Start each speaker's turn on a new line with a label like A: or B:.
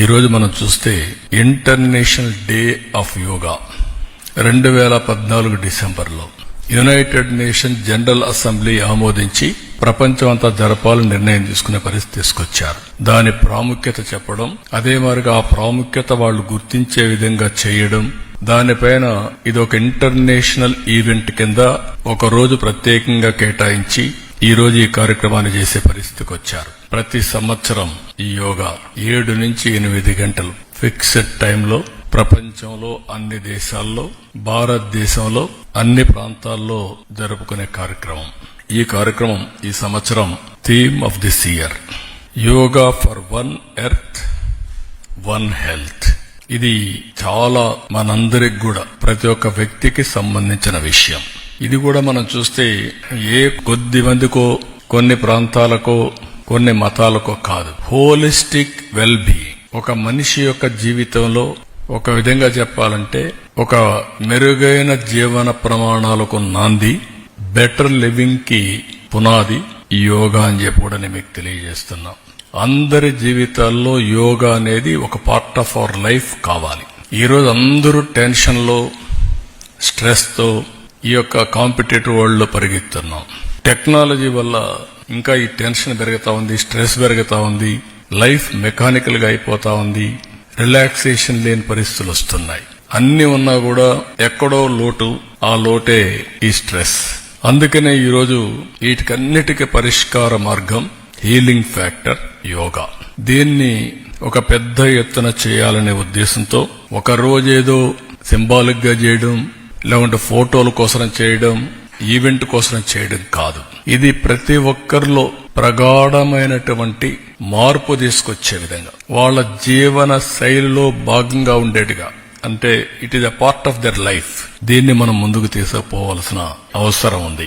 A: ఈరోజు మనం చూస్తే ఇంటర్నేషనల్ డే ఆఫ్ యోగా రెండు వేల పద్నాలుగు డిసెంబర్లో. యునైటెడ్ నేషన్ జనరల్ అసెంబ్లీ ఆమోదించి ప్రపంచం అంతా జరపాలని నిర్ణయం తీసుకునే పరిస్థితి తీసుకొచ్చారు. దాని ప్రాముఖ్యత చెప్పడం అదే మరిగా ఆ ప్రాముఖ్యత వాళ్ళు గుర్తించే విధంగా చేయడం దానిపైన ఇది ఒక ఇంటర్నేషనల్ ఈవెంట్ కింద ఒక రోజు ప్రత్యేకంగా కేటాయించి ఈ రోజు ఈ కార్యక్రమాన్ని చేసే పరిస్థితికి వచ్చారు. ప్రతి సంవత్సరం యోగా ఏడు నుంచి ఎనిమిది గంటలు. ఫిక్స్డ్ టైంలో ప్రపంచంలో అన్ని దేశాల్లో భారతదేశంలో అన్ని ప్రాంతాల్లో జరుపుకునే కార్యక్రమం. ఈ కార్యక్రమం ఈ సంవత్సరం theme of this year. Yoga for one earth one health. ఇది చాలా మనందరికి కూడా ప్రతి ఒక్క వ్యక్తికి సంబంధించిన విషయం. ఇది కూడా మనం చూస్తే ఏ కొద్ది మందికో కొన్ని ప్రాంతాలకో కొన్ని మతాలకో కాదు. హోలిస్టిక్ వెల్ బీయింగ్ ఒక మనిషి యొక్క జీవితంలో ఒక విధంగా చెప్పాలంటే ఒక మెరుగైన జీవన ప్రమాణాలకు నాంది బెటర్ లివింగ్కి పునాది ఈ యోగా అని చెప్పి కూడా నేను మీకు తెలియజేస్తున్నాం. అందరి జీవితాల్లో యోగా అనేది ఒక పార్ట్ ఆఫ్ అవర్ లైఫ్ కావాలి. ఈరోజు అందరూ టెన్షన్లో స్ట్రెస్తో ఈ యొక్క కాంపిటేటివ్ వరల్డ్లో పరిగెత్తున్నాం. టెక్నాలజీ వల్ల ఇంకా ఈ టెన్షన్ పెరుగుతా ఉంది స్ట్రెస్ పెరుగుతా ఉంది లైఫ్ మెకానికల్గా అయిపోతా ఉంది రిలాక్సేషన్ లేని పరిస్థితులు వస్తున్నాయి. అన్ని ఉన్నా కూడా ఎక్కడో లోటు ఆ లోటే ఈ స్ట్రెస్. అందుకనే ఈరోజు వీటికన్నిటికీ పరిష్కార మార్గం హీలింగ్ ఫ్యాక్టర్ యోగా. దీన్ని ఒక పెద్ద ఎత్తున చేయాలనే ఉద్దేశంతో ఒక రోజేదో సింబాలిక్గా చేయడం లేకుంటే ఫోటోల కోసం చేయడం ఈవెంట్ కోసం చేయడం కాదు. ఇది ప్రతి ఒక్కరిలో ప్రగాఢమైనటువంటి మార్పు తీసుకొచ్చే విధంగా. వాళ్ళ జీవన శైలిలో భాగంగా ఉండేట్టుగా అంటే it is a part of their life దీన్ని మనం ముందుకు తీసుకుపోవాల్సిన అవసరం ఉంది.